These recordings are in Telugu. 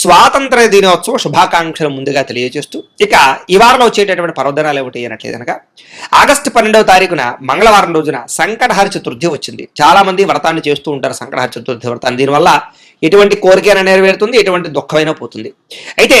స్వాతంత్ర దినోత్సవ శుభాకాంక్షలు ముందుగా తెలియజేస్తూ ఇక ఈ వారంలో వచ్చేటటువంటి పర్వదనాలు ఏమిటి అనట్లేదు కనుక ఆగస్టు పన్నెండవ తారీఖున మంగళవారం రోజున సంకటహర చతుర్థి వచ్చింది. చాలా మంది వ్రతాన్ని చేస్తూ ఉంటారు సంకటహర చతుర్థి వ్రతాన్ని. దీనివల్ల ఎటువంటి కోరికైనా నెరవేరుతుంది ఎటువంటి దుఃఖమైనా పోతుంది. అయితే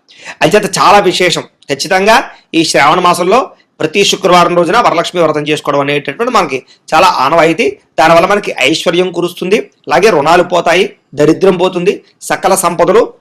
అంచేత చాలా విశేషం. ఖచ్చితంగా ఈ శ్రావణ మాసంలో ప్రతి శుక్రవారం రోజున వరలక్ష్మి వ్రతం చేసుకోవడం అనేటటువంటి మనకి చాలా ఆనవాయితీ. దానివల్ల మనకి ఐశ్వర్యం కురుస్తుంది. అలాగే రుణాలు పోతాయి దరిద్రం పోతుంది సకల సంపదలు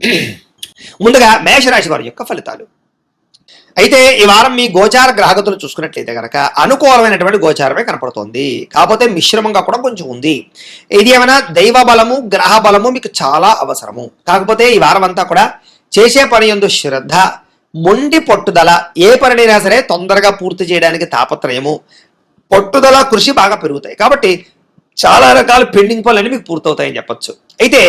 ముందుగా మేషరాశి వారి యొక్క ఫలితాలు. అయితే ఈ వారం మీ గోచార గ్రహగతులు చూసుకున్నట్లయితే కనుక అనుకూలమైనటువంటి గోచారమే కనపడుతోంది. కాకపోతే మిశ్రమంగా కూడా కొంచెం ఉంది. ఇది ఏమైనా దైవ బలము గ్రహ బలము మీకు చాలా అవసరము. కాకపోతే ఈ వారం అంతా కూడా చేసే పని ఎందు శ్రద్ధ మొండి పట్టుదల ఏ పనినైనా సరే తొందరగా పూర్తి చేయడానికి తాపత్రయము. పట్టుదల కృషి బాగా పెరుగుతాయి. కాబట్టి చాలా రకాల పెండింగ్ పనులన్నీ మీకు పూర్తవుతాయని చెప్పొచ్చు. అయితే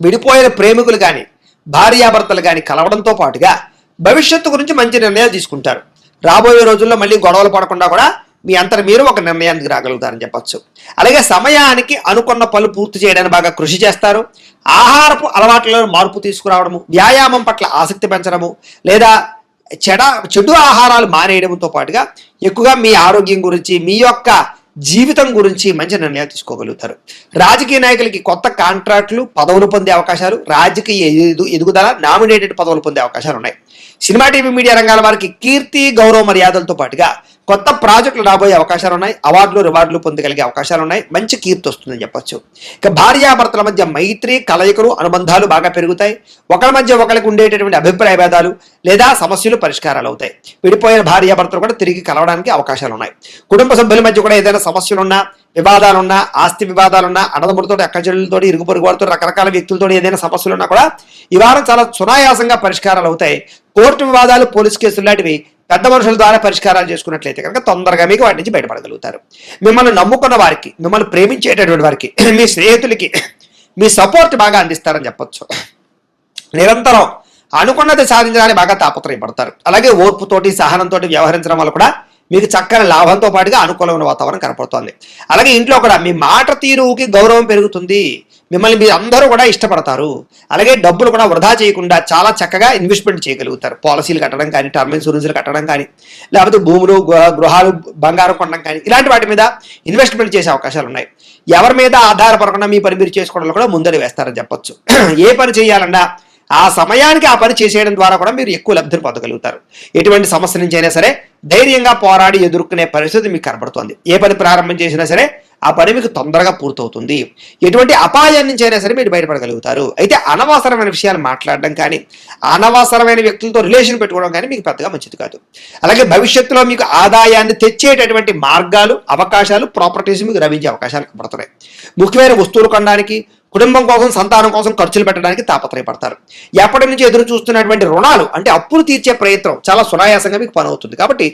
విడిపోయిన ప్రేమికులు కానీ భార్యాభర్తలు కానీ కలవడంతో పాటుగా భవిష్యత్తు గురించి మంచి నిర్ణయాలు తీసుకుంటారు. రాబోయే రోజుల్లో మళ్ళీ గొడవలు పడకుండా కూడా మీ అంతట మీరు ఒక నిర్ణయానికి రాగలుగుతారని చెప్పచ్చు. అలాగే సమయానికి అనుకున్న పనులు పూర్తి చేయడానికి బాగా కృషి చేస్తారు. ఆహారపు అలవాట్లలో మార్పు తీసుకురావడము వ్యాయామం పట్ల ఆసక్తి పెంచడము లేదా చెడ చెడు ఆహారాలు మానేయడంతో పాటుగా ఎక్కువగా మీ ఆరోగ్యం గురించి మీ యొక్క జీవితం గురించి మంచి నిర్ణయాలు తీసుకోగలుగుతారు. రాజకీయ నాయకులకి కొత్త కాంట్రాక్టులు పదవులు పొందే అవకాశాలు రాజకీయ ఎదు- ఎదుగుదల నామినేటెడ్ పదవులు పొందే అవకాశాలు ఉన్నాయి. సినిమా టీవీ మీడియా రంగాల వారికి కీర్తి గౌరవ మర్యాదలతో పాటుగా కొత్త ప్రాజెక్టులు రాబోయే అవకాశాలు ఉన్నాయి. అవార్డులు రివార్డులు పొందగలిగే అవకాశాలు ఉన్నాయి. మంచి కీర్తి వస్తుందని చెప్పొచ్చు. ఇక భార్యాభర్తల మధ్య మైత్రి కలయికలు అనుబంధాలు బాగా పెరుగుతాయి. ఒకరి మధ్య ఒకరికి ఉండేటటువంటి అభిప్రాయ భేదాలు లేదా సమస్యలు పరిష్కారాలు అవుతాయి. విడిపోయిన భార్యాభర్తలు కూడా తిరిగి కలవడానికి అవకాశాలు ఉన్నాయి. కుటుంబ సభ్యుల మధ్య కూడా ఏదైనా సమస్యలున్నా వివాదాలున్నా ఆస్తి వివాదాలున్నా అన్నదమ్ములతో అక్కచెల్లెలతో ఇరుగు పొరుగు వారితో రకరకాల వ్యక్తులతో ఏదైనా సమస్యలు ఉన్నా కూడా ఈ వారం చాలా సునాయాసంగా పరిష్కారాలు అవుతాయి. కోర్టు వివాదాలు పోలీస్ కేసులు లాంటివి పెద్ద మనుషుల ద్వారా పరిష్కారాలు చేసుకున్నట్లయితే కనుక తొందరగా మీకు వాటి నుంచి బయటపడగలుగుతారు. మిమ్మల్ని నమ్ముకున్న వారికి మిమ్మల్ని ప్రేమించేటటువంటి వారికి మీ స్నేహితులకి మీ సపోర్ట్ బాగా అందిస్తారని చెప్పొచ్చు. నిరంతరం అనుకున్నది సాధించడానికి బాగా తాపత్రయపడతారు. అలాగే ఓర్పుతోటి సహనంతో వ్యవహరించడం వల్ల కూడా మీకు చక్కని లాభంతో పాటుగా అనుకూలమైన వాతావరణం కనపడుతోంది. అలాగే ఇంట్లో కూడా మీ మాట తీరుకి గౌరవం పెరుగుతుంది. మిమ్మల్ని మీరు అందరూ కూడా ఇష్టపడతారు. అలాగే డబ్బులు కూడా వృధా చేయకుండా చాలా చక్కగా ఇన్వెస్ట్మెంట్ చేయగలుగుతారు. పాలసీలు కట్టడం కానీ టర్మ్ ఇన్సూరెన్స్లు కట్టడం కానీ లేకపోతే భూములు గృహాలు బంగారం కొనడం కానీ ఇలాంటి వాటి మీద ఇన్వెస్ట్మెంట్ చేసే అవకాశాలు ఉన్నాయి. ఎవరి మీద ఆధారపడకుండా మీ పని మీరు చేసుకోవడంలో కూడా ముందడి వేస్తారని చెప్పొచ్చు. ఏ పని చేయాలన్నా ఆ సమయానికి ఆ పని చేసేయడం ద్వారా కూడా మీరు ఎక్కువ లబ్ధిని పొందగలుగుతారు. ఎటువంటి సమస్య నుంచి అయినా సరే ధైర్యంగా పోరాడి ఎదుర్కొనే పరిస్థితి మీకు కనబడుతుంది. ఏ పని ప్రారంభం చేసినా సరే ఆ పని మీకు తొందరగా పూర్తవుతుంది. ఎటువంటి అపాయం నుంచి అయినా సరే మీరు బయటపడగలుగుతారు. అయితే అనవసరమైన విషయాలు మాట్లాడడం కానీ అనవసరమైన వ్యక్తులతో రిలేషన్ పెట్టుకోవడం కానీ మీకు పెద్దగా మంచిది కాదు. అలాగే భవిష్యత్తులో మీకు ఆదాయాన్ని తెచ్చేటటువంటి మార్గాలు అవకాశాలు ప్రాపర్టీస్ మీకు లభించే అవకాశాలు కనబడుతున్నాయి. ముఖ్యమైన వస్తువులు కొనడానికి కుటుంబం కోసం సంతానం కోసం ఖర్చులు పెట్టడానికి తాపత్రయపడతారు. ఎప్పటి నుంచి ఎదురు చూస్తున్నటువంటి రుణాలు అంటే అప్పులు తీర్చే ప్రయత్నం చాలా సునాయాసంగా మీకు పని అవుతుంది కాబట్టి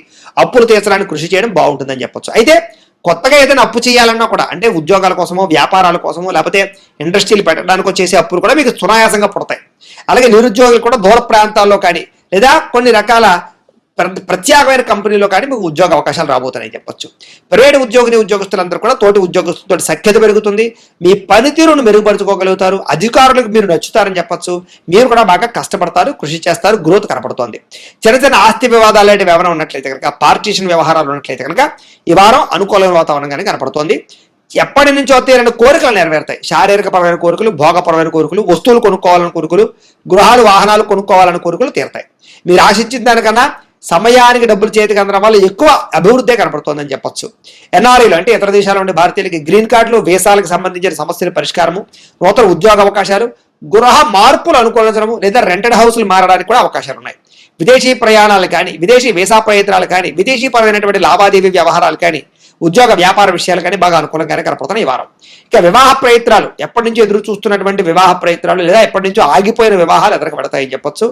అప్పులు తీర్చడానికి కృషి చేయడం బాగుంటుందని చెప్పొచ్చు. అయితే కొత్తగా ఏదైనా అప్పు చేయాలన్నా కూడా అంటే ఉద్యోగాల కోసమో వ్యాపారాల కోసమో లేకపోతే ఇండస్ట్రీలు పెట్టడానికో చేసే అప్పులు కూడా మీకు సునాయాసంగా పుడతాయి. అలాగే నిరుద్యోగులు కూడా దూర ప్రాంతాల్లో కానీ లేదా కొన్ని రకాల ప్రత్యేకమైన కంపెనీలో కానీ మీకు ఉద్యోగ అవకాశాలు రాబోతున్నాయి చెప్పొచ్చు. ప్రైవేట్ ఉద్యోగిని ఉద్యోగస్తులందరూ కూడా తోటి ఉద్యోగస్తులతో సఖ్యత పెరుగుతుంది. మీ పనితీరును మెరుగుపరుచుకోగలుగుతారు. అధికారులకు మీరు నచ్చుతారని చెప్పొచ్చు. మీరు కూడా బాగా కష్టపడతారు కృషి చేస్తారు గ్రోత్ కనపడుతోంది. చిన్న చిన్న ఆస్తి వివాదాలు లాంటివి ఏమైనా ఉన్నట్లయితే కనుక పార్టీషన్ వ్యవహారాలు ఉన్నట్లయితే కనుక ఈ వారం అనుకూలమైన వాతావరణంగానే కనపడుతోంది. ఎప్పటి నుంచో తీరని కోరికలు నెరవేరుతాయి. శారీరకపరమైన కోరికలు భోగపరమైన కోరికలు వస్తువులు కొనుక్కోవాలని కోరికలు గృహాలు వాహనాలు కొనుక్కోవాలని కోరికలు తీరతాయి. మీరు ఆశించిన దానికన్నా సమయానికి డబ్బులు చేతికి అందడం వల్ల ఎక్కువ అభివృద్ధి కనపడుతోందని చెప్పొచ్చు. ఎన్ఆర్ఐలు అంటే ఇతర దేశాల నుండి భారతీయులకి గ్రీన్ కార్డులు వేసాలకు సంబంధించిన సమస్యల పరిష్కారము నూతన ఉద్యోగ అవకాశాలు గృహ మార్పులు అనుకూలించడము లేదా రెంటెడ్ హౌస్లు మారడానికి కూడా అవకాశాలు ఉన్నాయి. విదేశీ ప్రయాణాలు కానీ విదేశీ వీసా ప్రయత్నాలు కానీ విదేశీ పరమైనటువంటి లావాదేవీ వ్యవహారాలు కానీ ఉద్యోగ వ్యాపార విషయాలు కానీ బాగా అనుకూలంగానే కనపడుతున్నాయి ఈ వారం. ఇక వివాహ ప్రయత్నాలు ఎప్పటి నుంచో ఎదురు చూస్తున్నటువంటి వివాహ ప్రయత్నాలు లేదా ఎప్పటి నుంచో ఆగిపోయిన వివాహాలు ఎదరకు పెడతాయని చెప్పొచ్చు.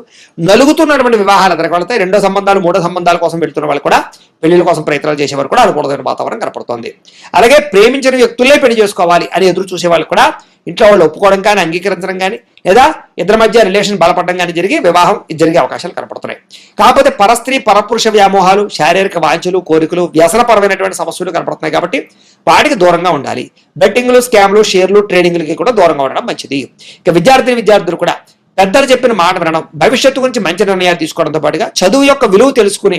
నలుగుతున్నటువంటి వివాహాలు ఎదరకు పెడతాయి రెండో సంబంధాలు మూడో సంబంధాల కోసం వెళ్తున్న వాళ్ళు కూడా పెళ్ళిళ్ళ కోసం ప్రయత్నాలు చేసేవారు కూడా అనుకూలమైన వాతావరణం కనపడుతోంది. అలాగే ప్రేమించిన వ్యక్తులే పెళ్ళి చేసుకోవాలి అని ఎదురు చూసే వాళ్ళు కూడా ఇంట్లో వాళ్ళు ఒప్పుకోవడం కానీ అంగీకరించడం కానీ లేదా ఇద్దరి మధ్య రిలేషన్ బలపడడం కానీ జరిగి వివాహం జరిగే అవకాశాలు కనపడుతున్నాయి. కాకపోతే పరస్త్రీ పరపురుష వ్యామోహాలు శారీరక వాంఛలు కోరికలు వ్యసనపరమైనటువంటి సమస్యలు కనపడుతున్నాయి కాబట్టి వాటికి దూరంగా ఉండాలి. బెట్టింగ్లు స్కామ్లు షేర్లు ట్రేడింగ్లకి కూడా దూరంగా ఉండడం మంచిది. ఇక విద్యార్థి విద్యార్థులు కూడా పెద్దలు చెప్పిన మాట వినడం భవిష్యత్తు గురించి మంచి నిర్ణయాలు తీసుకోవడంతో పాటుగా చదువు యొక్క విలువ తెలుసుకుని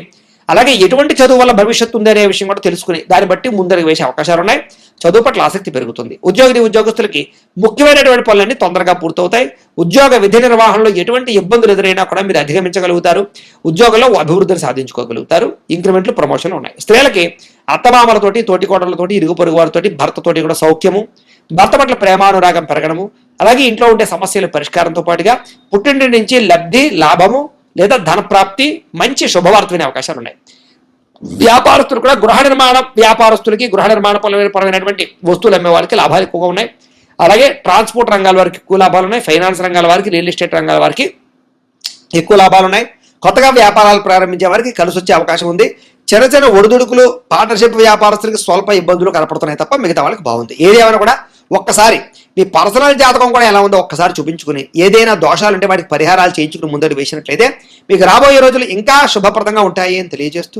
అలాగే ఎటువంటి చదువు వల్ల భవిష్యత్తు ఉంది అనే విషయం కూడా తెలుసుకుని దాన్ని బట్టి ముందరకు వేసే అవకాశాలు ఉన్నాయి. చదువు పట్ల ఆసక్తి పెరుగుతుంది. ఉద్యోగిని ఉద్యోగస్తులకి ముఖ్యమైనటువంటి పనులన్నీ తొందరగా పూర్తవుతాయి. ఉద్యోగ విధి నిర్వహణలో ఎటువంటి ఇబ్బందులు ఎదురైనా కూడా మీరు అధిగమించగలుగుతారు. ఉద్యోగంలో అభివృద్ధిని సాధించుకోగలుగుతారు. ఇంక్రిమెంట్లు ప్రమోషన్లు ఉన్నాయి. స్త్రీలకి అత్తమామలతోటి తోటికోడలతోటి ఇరుగు పొరుగు వారితోటి భర్తతోటి కూడా సౌఖ్యము. భర్త పట్ల ప్రేమానురాగం పెరగడము. అలాగే ఇంట్లో ఉండే సమస్యల పరిష్కారంతో పాటుగా పుట్టింటి నుంచి లబ్ధి లాభము లేదా ధన ప్రాప్తి మంచి శుభవార్త వినే అవకాశాలు ఉన్నాయి. వ్యాపారస్తులు కూడా గృహ నిర్మాణ వ్యాపారస్తులకి గృహ నిర్మాణ పరమైనటువంటి వస్తువులు అమ్మే వారికి లాభాలు ఎక్కువగా ఉన్నాయి. అలాగే ట్రాన్స్పోర్ట్ రంగాల వారికి ఎక్కువ లాభాలు ఉన్నాయి. ఫైనాన్స్ రంగాల వారికి రియల్ ఎస్టేట్ రంగాల వారికి ఎక్కువ లాభాలు ఉన్నాయి. కొత్తగా వ్యాపారాలు ప్రారంభించే వారికి కలిసి వచ్చే అవకాశం ఉంది. చిన్న చిన్న ఒడిదుడుకులు పార్ట్నర్షిప్ వ్యాపారస్తులకి స్వల్ప ఇబ్బందులు కనపడుతున్నాయి తప్ప మిగతా వాళ్ళకి బాగుంది. ఏదేమైనా కూడా ఒక్కసారి మీ పర్సనల్ జాతకం కూడా ఎలా ఉందో ఒక్కసారి చూపించుకుని ఏదైనా దోషాలు ఉంటే వాటికి పరిహారాలు చేయించుకుని ముందడు వేసినట్లయితే మీకు రాబోయే రోజులు ఇంకా శుభప్రదంగా ఉంటాయి అని తెలియజేస్తూ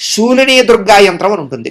శూలినీ దుర్గా యంత్రం అని ఉంటుంది.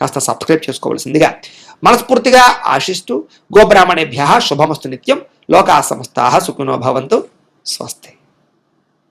కాస్త సబ్స్క్రైబ్ చేసుకోవాల్సిందిగా మనస్ఫూర్తిగా ఆశిస్తూ గోబ్రాహ్మణేభ్య శుభమస్తు నిత్యం లోకా సమస్తా సుఖినో భవంతు. స్వస్తి.